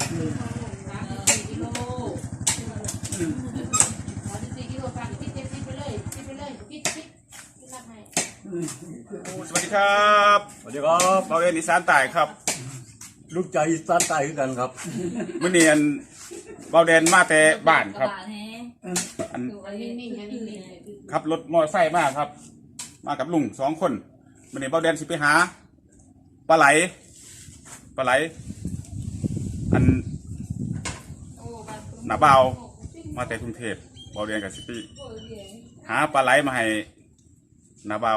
สี่กิโลเอาสี่กิโลฟังคิดเจ็ดสิบไปเลยคิดไปเลยคิดคิดคิดนับให้สวัสดีครับสวัสดีครับเราเรียนอีสานใต้ครับลูกใจอีสานใต้คือกันครับมื่อเนียนเบาแดนมาแต่บ้านครับอันดูอันนี้นี่อันนี้นี่ขับรถมอเตอร์ไซค์มาครับ มากับลุงสองคนมื่อนี้เบาแดนสิไปหาปลาไหลปลาไหล อันหนาเบามาแต่กรุงเทพเบาแดนกับสิไปหาปลาไหลมาให้หนาเบา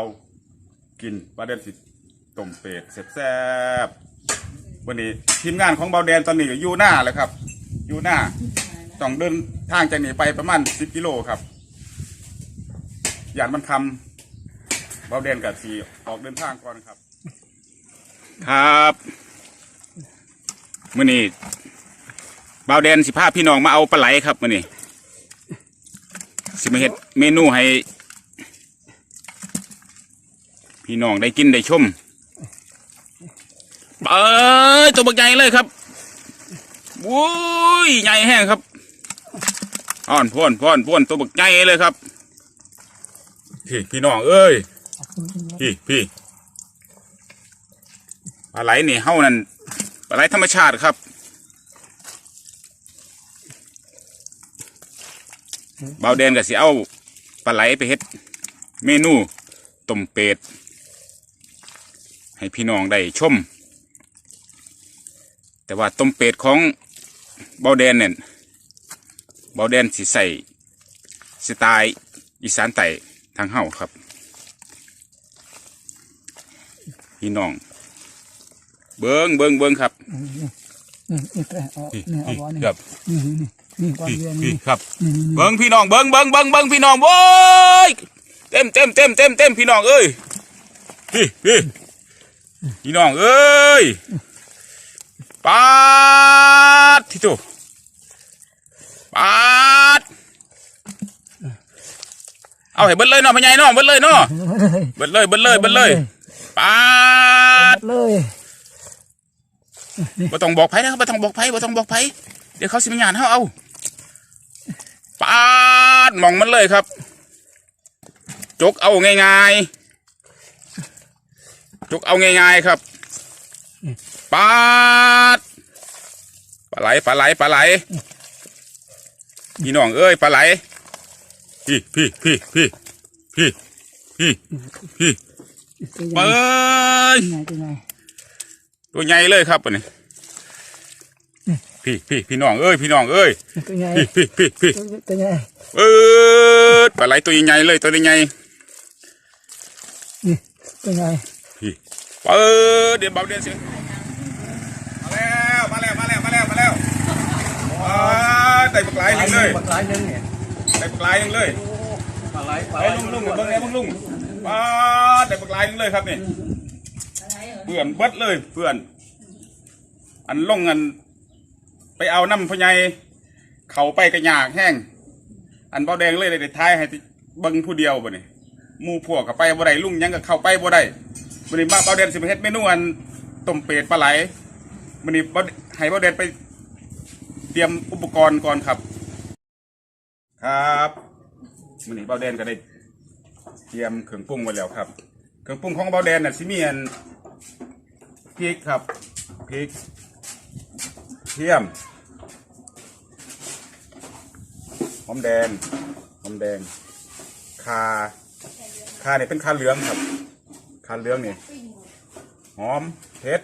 กินเบาแดนสิต้มเป็ดแซ่บๆวันนี้ทีมงานของเบาแดนตอนนี้อยู่หน้าเลยครับ อยู่หน้าต้องเดินทางจากนี้ไปประมาณสิบกิโลครับยานมันคำเบาเดนกับสีออกเดินทางก่อนครับ ครับ มื่อนี้เบาวแดนสิพาพี่น้องมาเอาปลาไหลครับมื่อนี้สิมาเฮ็ดเมนูให้ พี่น้องได้กินได้ชมเอ้ยตัวบักใหญ่เลยครับโว้ยใหญ่แห้งครับอ่อนพ่นพ่นพ่นตัวบักใหญ่เลยครับ พี่พี่น้องเอ้ยพี่พี่ปลาไหลนี่เฮานั่น ปลาไหลธรรมชาติครับเบาแดนก็สิเอาปลาไหลไปเฮ็ด เมนูต้มเป็ดให้พี่น้องได้ชม แต่ว่าต้มเป็ดของเบาแดนเนี่ยเบาแดนสิใส่สไตล์อีสานไต่ทางเฮาครับ พี่น้อง เบิงเบิงเบิงครับนี่นี่แกเอาพี่นี่เอาพี่ไว้นี่ครับนี่นี่นี่ความพี่เรียนพี่นี่ครับนี่นี่เบิงพี่น้องเบิงเบิงเบิงเบิงพี่น้องโว้ยเต็มเต็มเต็มเต็มเต็มพี่น้องเอ้ยพี่พี่พี่น้องเอ้ยปาดที่ตัวปาดเอาให้เบิดเลยเนาะพ่อใหญ่เนาะเบิดเลยเนาะเฮ้ยเบิดเลยเบิดเลยเบิดเลยปาดเลย บ่ต้องบอกไผนะครับบ่ต้องบอกไผบ่ต้องบอกไผเดี๋ยวเขาสิมาหยานเฮาเอาปาดหมองมันเลยครับ จกเอาง่ายๆจกเอาง่ายๆครับปาดปลาไหลปลาไหลปลาไหลพี่น้องเอ้ยปลาไหลพี่พี่พี่พี่พี่พี่พี่ตัวใหเปิดญ่ ตัวใหญ่ตัวใหญ่เลยครับอันนี้พี่พี่พี่น้องเอ้ยพี่น้องเอ้ยตัวใหญ่พี่พี่พี่พี่ตัวใหญ่เปิดปลาไหลตัวใหญ่ๆเลยตัวใหญ่นี่ตัวใหญ่ๆพี่เปิดเดี๋ยวเบาเดี๋ยวเสียงมาแล้วมาแล้วมาแล้วมาแล้วมาแล้วว้าได้ปลาไหลหนึ่งเลยปลาไหลนึงเนี่ยได้ปลาไหลหนึ่งเลยปลาไหลปลาไอ้ไหลลุงลุงเบิ้งไอ้เบิ้งลุงว้าได้ปลาไหลหนึ่งเลยครับนี่ เพื่อนเบิดเลยเพื่อน อันลงอัน ไปเอาน้ำพญายเขาไปกระยากแห้ง อันเบาแดงเลยได้ท้ายให้เบิ้งผู้เดียวบ่นี่หมู่พวกกับไปบ่ได้ลุงยังกับเข้าไปบ่ได้บ่นี้มาเบาแดงสิไปเฮ็ดเมนูอันต้มเป็ดปลาไหลบ่นี้เบาให้เบาแดงไป เตรียมอุปกรณ์ก่อนครับ ครับมื้อนี้เบาแดงก็ได้เตรียมเครื่องปรุงไว้แล้วครับ เครื่องปรุงของเบาแดงน่ะสิมีอัน พริกครับพริกเทียมหอมแดงหอมแดงคาคาเนี่ยเป็นคาเหลืองครับคาเหลืองนี่หอมเผ็ด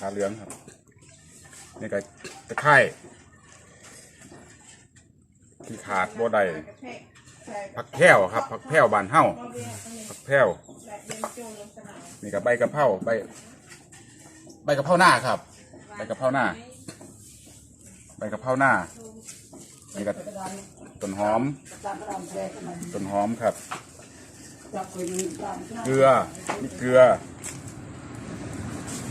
คาเหลืองครับนี่ก็ตะไคร้ที่ขาดบ่ได้ผักแพร่วครับผักแพร่วบานเฮ้าผักแพร่วนี่ก็ใบกะเพราใบ กะเพราหน้าครับ ใบกะเพราหน้า ใบกะเพราหน้านี่ก็ต้นหอม ต้นหอมครับ เกลือมีเกลือ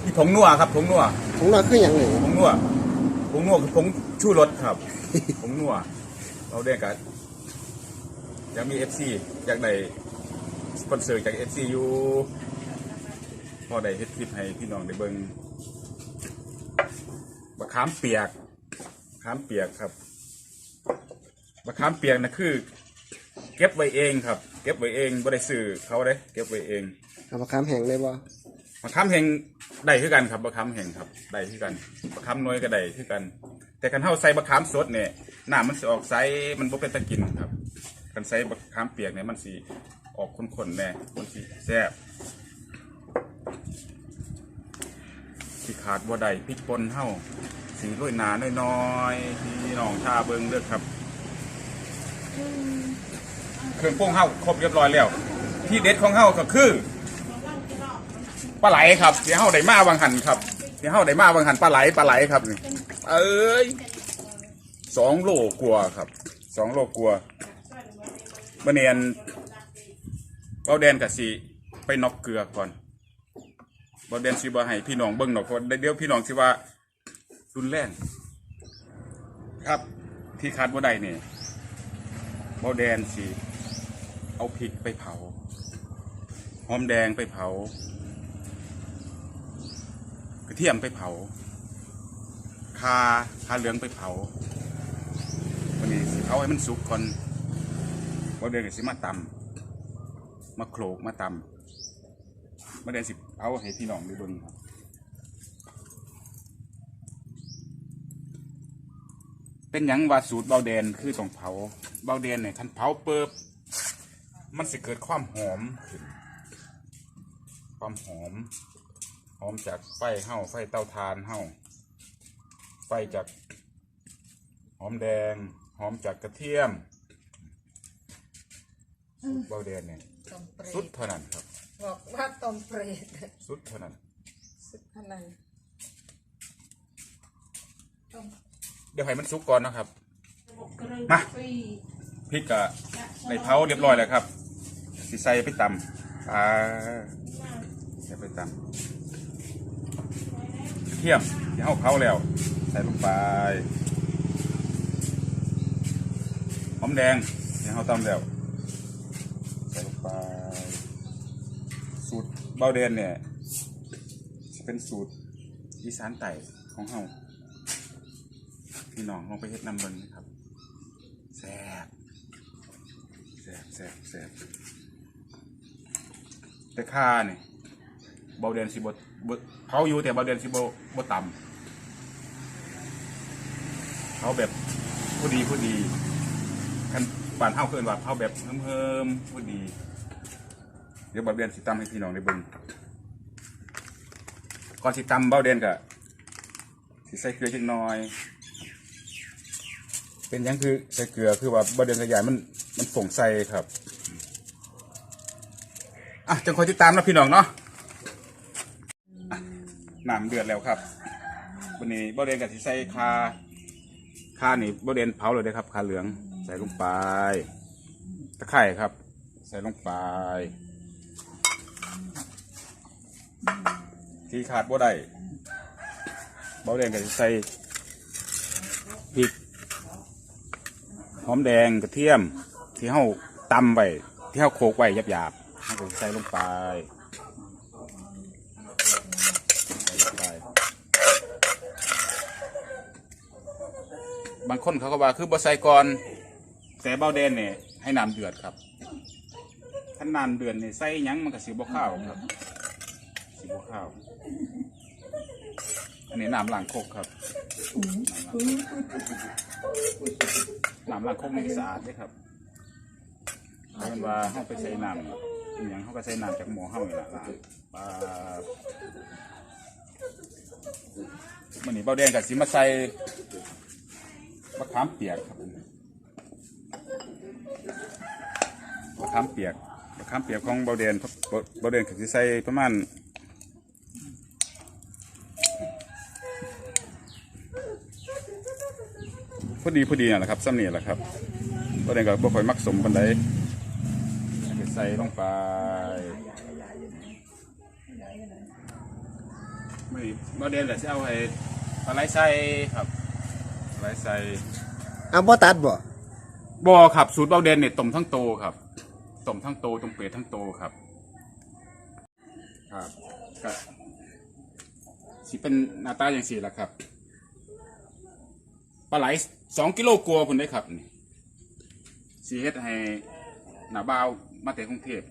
มีผงนัวครับผงนัวของเราคืออย่างหนึ่งผงนัวผงนัวคือผงชูรสครับ ผงนัว เราเรียกกันยังมีเอฟซีอยากได้สปอนเซอร์จากเอฟซีอยู่พอได้เฮ็ดคลิปให้พี่น้องได้เบิ่ง บักขามเปียกมะขามเปียกครับมะขามเปียกนะคือ เก็บไว้เองครับ เก็บไว้เองบ่ได้ซื้อเขาเลยเก็บไว้เองเอามาค้ำแห้งเลยบ่มะขามแห่งได้คือกันครับมะขามแห่งครับได้คือกันมะขามน้อยก็ได้คือกัน แต่คันเฮาใส่มะขามสดเนี่ยน้ำมันสิออกใสมันบ่เป็นตะกินครับคันใส่มะขามเปียกเนี่ยมันสิออกข้นๆแน่มันสิแซ่บ ที่ขาดบ่ได้พริกป่นเฮาสีโรยหนาน้อยๆที่น้องชาเบิงเด้อกครับ เครื่องปรุงเฮาครบเรียบร้อยแล้ว ที่เด็ดของเฮาก็คือปลาไหลครับที่เฮาได้มาบางหันครับที่เฮาได้มาบางหันปลาไหลปลาไหลครับนี่เอ้ยสองโลกลัวครับสองโลกลัวามื่อเนียนเบาแดนกับสีไปนอกเกลือก่อน เบาแดนสิบ่ให้พี่น้องเบิ่งหนอกเพราะเดี๋ยวพี่น้องสิว่ารุนแรงครับที่ขาดบ่ได้เนี่ยเบาแดนสิเอาพริกไปเผาหอมแดงไปเผา กระเทียมไปเผาคาคาเหลืองไปเผาวันนี้สิเผาให้มันสุกก่อนเบาแดนก็สิมาตำมาโขลกมาตำ เบาแดนสิเอาให้พี่น้องได้เบิ่งครับเป็นหยังว่าสูตรเบาแดนคือต้องเผาเบาแดนเนี่ยคันเผาเปิบมันสิเกิดความหอมขึ้นความหอม หอมจากไฟเห่าไฟเตาถ่านเห่าไฟจากหอมแดง หอมจากกระเทียมสูตรเบาแดนเนี่ยต้มเปรสุดตเท่านั้นครับ บอกว่าต้มเปรตสุดเท่านั้นสุดอะไรต้มเดี๋ยวให้มันสุกก่อนนะครับมาพริกกะในเผาเรียบร้อยแล้วครับสิใส่ไปตำอ่าใส่ไปตำกระเทียมที่เฮาเผาแล้ว ใส่ลงไปหอมแดงที่เฮาตำแล้ว ใส่ลงไปสูตร เบาเดนเนี่ยเป็นสูตรอีสานไต่ของเฮาพี่น้องลองไปเฮ็ดนำเบิ่งนะครับแซ่บแซ่บแซ่บแซ่บแต่ข้าเนี่ยเบาเดนสิบบเผาอยู่แต่เบาเดนสิบ่บ่ต่ำเผาแบบพอดีพอดีคันบ้านเฮาเกินว่าเผาแบบเฮิมๆพอดี เดี๋ยวเบาเดนสิตำให้พี่น้องได้เบิ่งก่อนสิตำเบาเดนก็สิใส่เกลือจักหน่อย เป็นหยังคือใส่เกลือคือว่าบะเดือนขยายมันมันฝงใส่ครับอะจังคอยติดตามนะพี่น้องเนาะอะน้ำเดือดแล้วครับวันนี้บะเดือนกับที่ใส่คาคานี่บะเดือนเผาเลยนะครับคาเหลืองใส่ลงไปตะไคร่ครับ ใส่ลงไป ที่ขาดบ่ได้บะเดือนกับที่ใส่พริกหอมแดงกระเทียม ที่เฮาตำไว้ที่เฮาโขกไว้หยาบๆเฮาก็ใส่ลงไปบางคนเขาก็ว่าคือบ่ใส่ก่อนแต่เบาแดนเนี่ยให้น้ำเดือดครับ ถ้าน้ำเดือดเนี่ยใส่หยังมันก็สิบ่ข้าวครับสิบ่ข้าว อันนี้น้ำล้างโคกครับน้ำล้างโคกนี่สะอาดเลยครับเอาเป็นว่าเขาไปใช้น้ำอหย่างเขาก็ใช้น้ำจากหม้อเฮานี่แหละล้างปลามันนี่เบาแดงกับสิมาใส่มะขามเปียกครับมะขามเปียก มะขามเปียกของเบาแดงครับเบาเบาแดงกับสิใส่ประมาณพอดีพอดีนั่นแหละครับซ้ำนี่แหละครับประเด็นก็บ่ค่อยมักสมปันใดใส่ลงไป ไม่ประเด็นแหละจะเอาให้ปลาไหลใส่ครับปลาไหลใส่เอาบ่ตัดบ่บ่ครับสูตรเบาเดนเนี่ยต้มทั้งโตครับต้ มทั้งโตต้มเปรตทั้งโตครับ ครับก็สิเป็นหน้าตาอย่างสี่ละครับปลาไหลสองกิโลกลัวาพุ่ได้ครับนี่สีเฮ็ดให้หน้าบ่าวมาแต่กรุงเทพ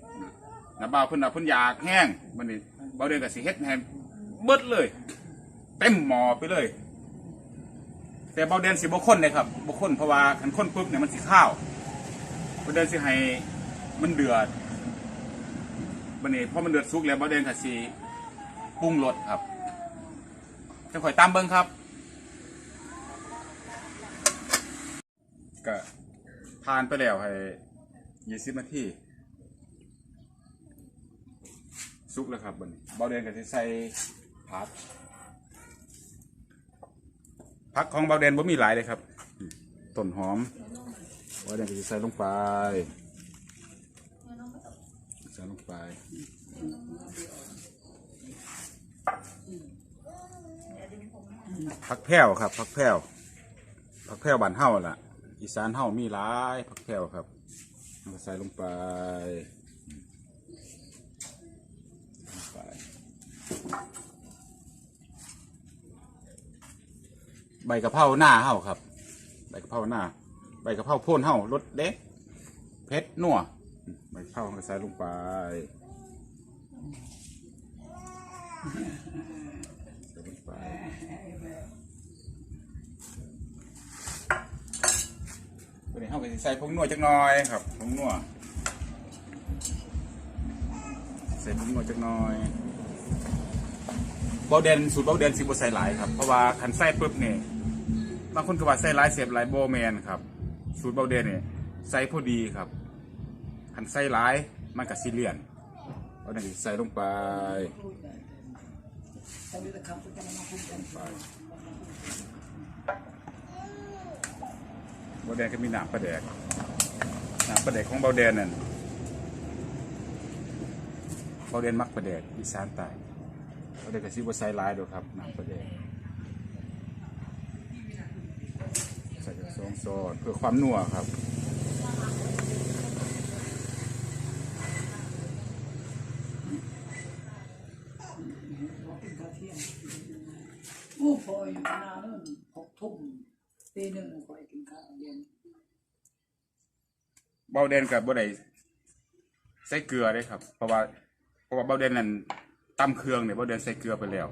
หน้าบ่าวเพิ่นน่ะเพิ่นอยากแห้งมันนี่บ่าวเดือนก็สิเฮ็ดให้เบิดเลย เต็มหม้อไปเลย แต่บ่าวเดือนสิบ่ข้นเลยครับบ่ข้นเพราะว่าคันข้นปุ๊บเนี่ยมันสิข้าวบ่าวเดือนสิให้ มันเดือดบัดนี้พอมันเดือดสุกแล้วบ่าเดือนก็สิปรุงรสครับจะค่อยตามเบิ่งครับก็ผ่านไปแล้วให้ยี่สิบนาทีสุกแล้วครับบัดนเบาเดนก็จะใส่ผักผักของเบาเดนบ่มีหลายเลยครับต้นหอมเบาเดนก็จะใส่ลงไป ใส่ลงไปผักแพ้วครับผักแพ้วผักแพรวบานเฮาล่ะ อีสานเฮามีหลายผักแพรวครับใส่ลงไปไปใบกะเพราหน้าเฮาครับ ใบกะเพราหน้า ใบกะเพราพ่นเฮารสเด็ดเผ็ดนัว ใบกะเพราก็ใส่ลงไป ใส่ลงไปตัวนี้เข้าไปใส่ผงนัวจักหน่อยครับผงนัวใส่ผงนัวจักหน่อยเบาเดนสูตรเบาเดนสิบใส่หลายครับเพราะว่าคันใส่ปุ๊บเนี่ยบางคนก็ว่าใส่หลายเสียบหลายโบแมนครับ สูตรเบาเดนเนี่ยใส่พอดีครับ คันใส่หลายมันกับซีเลียนเบาดนสิใส่ลงไปเบาแดงก็มีหนามปลาแดกหนามปลาแดกของเบาแดนนั่นเบาแดนมักปลาแดกอีสานใต้เบาแดงก็ซิบใส่หลายดูครับหนามปลาแดกใส่สองซอนเพื่อความนัวครับ ที่ยงผู้พออยู่นานนั่นหกทุ่มตีหนึ่งคอยกินข้าวเย็นเบาแดนกับบ่ได้ใส่เกลือเลยครับ เพราะว่าเพราะว่าเบาแดนนั่นตำเครื่องเนี่ยเบาแดนใส่เกลือไปแล้ว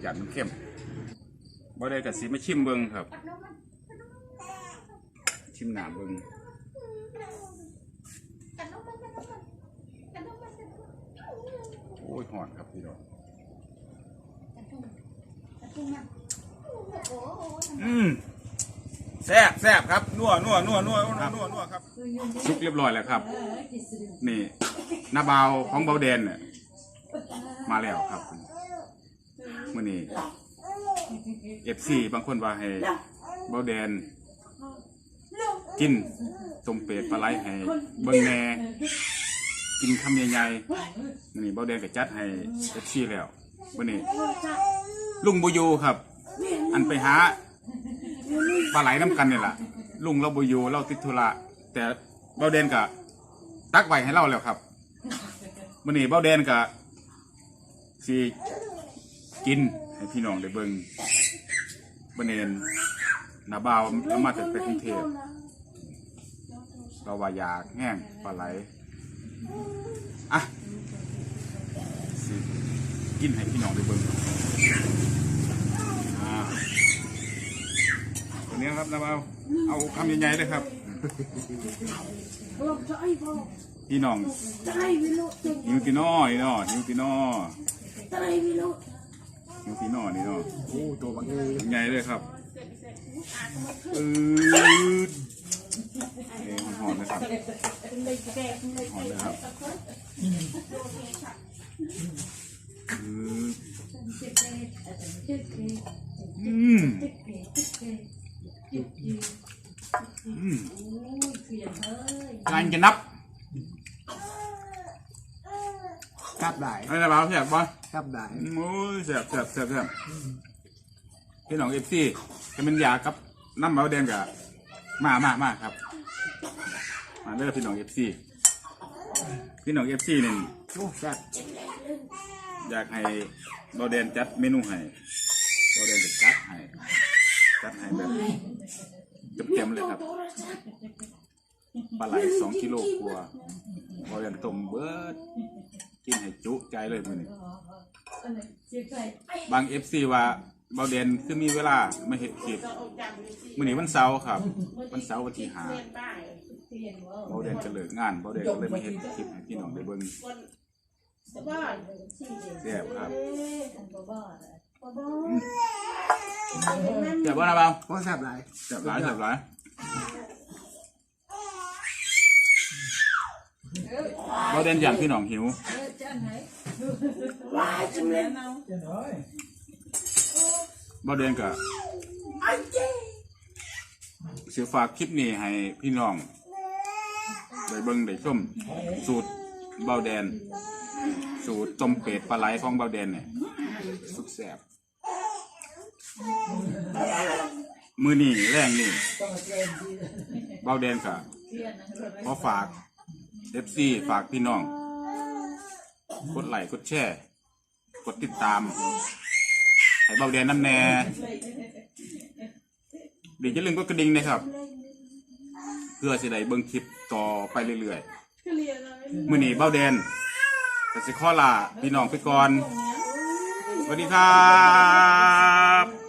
หยาดมันเข้มเบาแดนกับสีไมาชิมเบิ้งครับ ชิมหนามเบิ้งโอ้ยหอนครับพี่น้อง อืมแซ่บแซ่บครับนัวนัวนัวนัวนัวนัวนัวครับซุกเรียบร้อยแล้วครับ นี่หน้าเบาวของเบาแดนเนี่ยมาแล้วครับมื่อนี้เอฟซีบางคนว่าให้เบาแดน กินต้มเป็ดปลาไหลให้เบิ่งแหน่กินคำใหญ่ๆมื่อนี้เบาแดนก็จัดให้เอฟซีแล้ว มื่อนี้ลุงบุยูครับ อันไปหาปลาไหลน้ำกันเนี่ยแหละลุงเราบุยูเราติดธุระแต่เบาแดนก็ตักไว้ให้เราแล้วครับมื่อนี้เบาแดนก็สิกินให้พี่น้องได้เบิ่งมื่อนี้นาบาวเรามาจากไปกรุงเทพเราว่าอยากแห้งปลาไหลอะสิ กินให้พี่น้องได้เบิ่งอ่าตัวนี้ครับนาบาเอาคำใหญ่ๆเลยครับพี่น้องนิวตินอนี่เนาะนิวตินอนิวตินอนี่เนาะโอ้ตัวบักใหญ่เลยครับอืดเอ้หอนๆนะครับหอมนเลยครับ อืมอืมการจะนับครับได้อะไรนะบ่าเสียบบ่ครับได้โอ้ยเสียบเสียบเสียบเสียบพี่น้องเอฟซีจะเป็นยากับน้ำเบาแดงกับมามามาครับ มาเด้อพี่น้องเอฟซีพี่น้องเอฟซีนี่โอ้แซ่บ อยากให้เบาแดงจัดเมนูให้เบาแดงจะจัดให้จัดให้แบบเต็มๆเลยครับปลาไหลสองกิโลกว่าบริเวณต้มเบิดกินให้จุใจเลยมือนี้บางเอฟซีว่าเบาเดนคือมีเวลามาเห็ดคลิปมือนี้วันเสาร์ครับวันเสาร์วันที่หาเบาเดนจะเลิกงานเบาเดนก็เลยมาเห็ดคลิปให้พี่น้องได้เบิ่ง แซ่บครับแซ่บบ่นะเบาเพราะแซ่บหลายแซ่บหลายแซ่บหลายเบาเดนอย่างพี่น้องหิวบ่เดินกับเสียฝากคลิปนี้ให้พี่น้องได้เบิ่งได้ชมสูตรเบาแดน สูตรต้มเป็ดปลาไหลของเบาแดนเนี่ยสุดแซ่บมือนี่แรงนี่เบาแดนกับขอฝากเอฟซีฝากพี่น้องกดไลค์กดแชร์กดติดตามให้เบาแดนน้ำแน่เดี๋ยวจะลืมกดกระดิ่งนะครับ เพื่อสิได้เบิ่งคลิปต่อไปเรื่อยๆมื้อนี้เบาแดน ก็สิข้อลาพี่น้องไปก่อนสวัสดีครับ